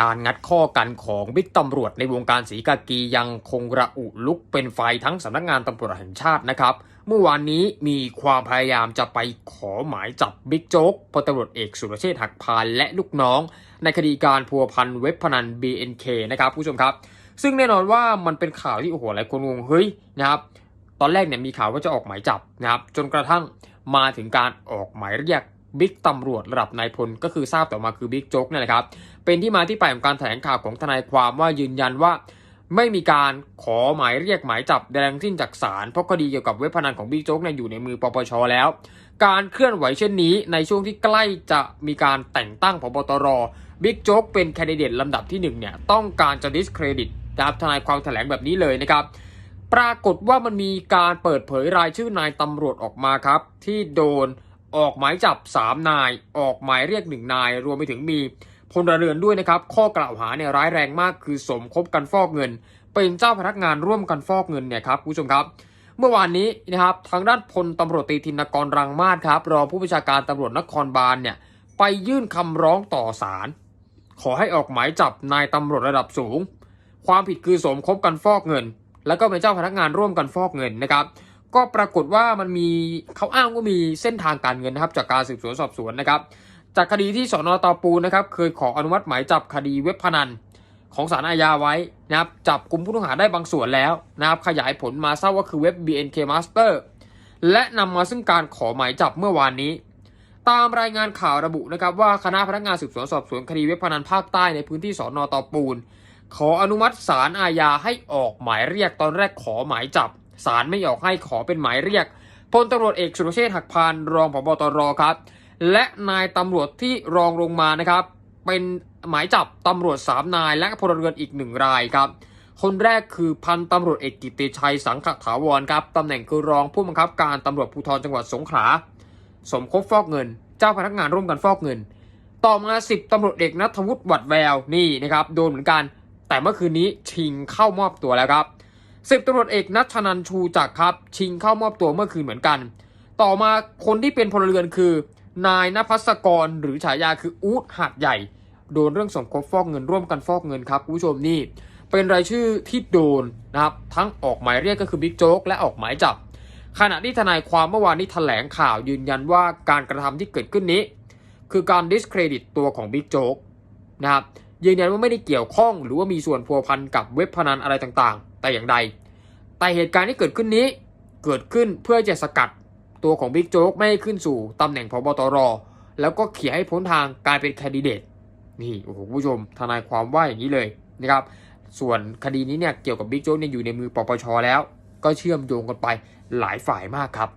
การงัดข้อกันของบิ๊กตำรวจในวงการสีกากียังคงระอุลุกเป็นไฟทั้งสำนักงานตำรวจแห่งชาตินะครับ เมื่อวานนี้มีความพยายามจะไปขอหมายจับบิ๊กโจ๊กพลตำรวจเอกสุรเชษฐ์หักพานและลูกน้อง ในคดีการพัวพันเว็บพนัน BNK นะครับผู้ชมครับ ซึ่งแน่นอนว่ามันเป็นข่าวที่โอ้โหหลายคนงงเฮ้ยนะครับตอนแรกเนี่ยมีข่าวว่าจะออกหมายจับนะครับจนกระทั่งมาถึงการออกหมายเรียก บิ๊กตำรวจระดับนายพลก็คือทราบต่อมาคือบิ๊กโจ๊กเนี่ยแหละครับเป็นที่มาที่ไปของการแถลงข่าวของทนายความว่ายืนยันว่าไม่มีการขอหมายเรียกหมายจับแดงสิ้นจากศาลเพราะคดีเกี่ยวกับเว็บพนันของบิ๊กโจ๊กเนี่ยอยู่ในมือปปชแล้ว การเคลื่อนไหวเช่นนี้ ในช่วงที่ใกล้จะมีการแต่งตั้งพบตรบิ๊กโจ๊กเป็นแคนดิเดตลำดับที่หนึ่งเนี่ยต้องการจะดิสเครดิตนะครับทนายความแถลงแบบนี้เลยนะครับ ปรากฏว่ามันมีการเปิดเผยรายชื่อนายตำรวจออกมาครับ ที่โดน ออกหมายจับ 3 นาย ออกหมายเรียก 1 นาย รวมไปถึงมีพลเรือนด้วยนะครับ ข้อกล่าวหาเนี่ยร้ายแรงมาก คือสมคบกันฟอกเงิน เป็นเจ้าพนักงานร่วมกันฟอกเงินเนี่ยครับคุณผู้ชมครับ เมื่อวานนี้นะครับทางด้านพลตำรวจตีธินกรรังมาศครับรองผู้บัญชาการตำรวจนครบาลเนี่ยไปยื่นคำร้องต่อศาลขอให้ออกหมายจับนายตำรวจระดับสูง ความผิดคือสมคบกันฟอกเงิน แล้วก็เป็นเจ้าพนักงานร่วมกันฟอกเงินนะครับ ก็ปรากฏว่ามันมีเขาอ้างว่ามีเส้นทางการเงินนะครับ จากการสืบสวนสอบสวนนะครับ จากคดีที่สนตอปูนะครับ เคยขออนุมัติหมายจับคดีเว็บพนันของศาลอาญาไว้นะครับ จับกลุ่มผู้ต้องหาได้บางส่วนแล้วนะครับ ขยายผลมาทราบว่าคือเว็บ BNK Master และนำมาซึ่งการขอหมายจับเมื่อวานนี้ ตามรายงานข่าวระบุนะครับ ว่าคณะพนักงานสืบสวนสอบสวนคดีเว็บพนันภาคใต้ในพื้นที่สอนอตอปูน ขออนุมัติศาลอาญาให้ออกหมายเรียกตอนแรกขอหมายจับ ศาลไม่ออกให้ขอเป็นหมายเรียกพลตำรวจเอกสุรเชษฐ์หักพานรองผบตรครับ และนายตำรวจที่รองลงมานะครับ เป็นหมายจับตำรวจสามนายและพลเรือนอีกหนึ่งรายครับ คนแรกคือพันตำรวจเอกกิติชัยสังขถาวรครับตำแหน่งคือรองผู้บังคับการตำรวจภูธรจังหวัดสงขลาสมคบฟอกเงิน เจ้าพนักงานร่วมกันฟอกเงิน ต่อมาสิบตำรวจเอกนัทวุฒิหวัดแววนี่นะครับโดนเหมือนกัน แต่เมื่อคืนนี้ชิงเข้ามอบตัวแล้วครับ สิบตำรวจเอกนัชนันชูจักครับ ชิงเข้ามอบตัวเมื่อคืนเหมือนกัน ต่อมาคนที่เป็นพลเรือนคือ นายนภัสกรหรือฉายาคืออูดหาดใหญ่ โดนเรื่องสมคบฟอกเงินร่วมกันฟอกเงินครับคุณผู้ชมนี่ เป็นรายชื่อที่โดนนะครับทั้งออกหมายเรียกก็คือบิ๊กโจ๊กและออกหมายจับ ขณะที่ทนายความเมื่อวานนี้แถลงข่าวยืนยันว่าการกระทำที่เกิดขึ้นนี้ คือการดิสเครดิตตัวของบิ๊กโจ๊กนะครับยืนยันว่าไม่ได้เกี่ยวข้องหรือว่ามีส่วนพัวพันกับเว็บพนันอะไรต่างๆ แต่อย่างใด แต่เหตุการณ์ที่เกิดขึ้นนี้เกิดขึ้นเพื่อจะสกัดตัวของบิ๊กโจ๊กไม่ให้ขึ้นสู่ตำแหน่งพบตร แล้วก็เขี่ยให้พ้นทางการเป็นแคนดิเดตนี่โอ้โหผู้ชมทนายความว่าอย่างนี้เลยนะครับส่วนคดีนี้เนี่ยเกี่ยวกับบิ๊กโจ๊กเนี่ยอยู่ในมือปปชแล้ว ก็เชื่อมโยงกันไปหลายฝ่ายมากครับ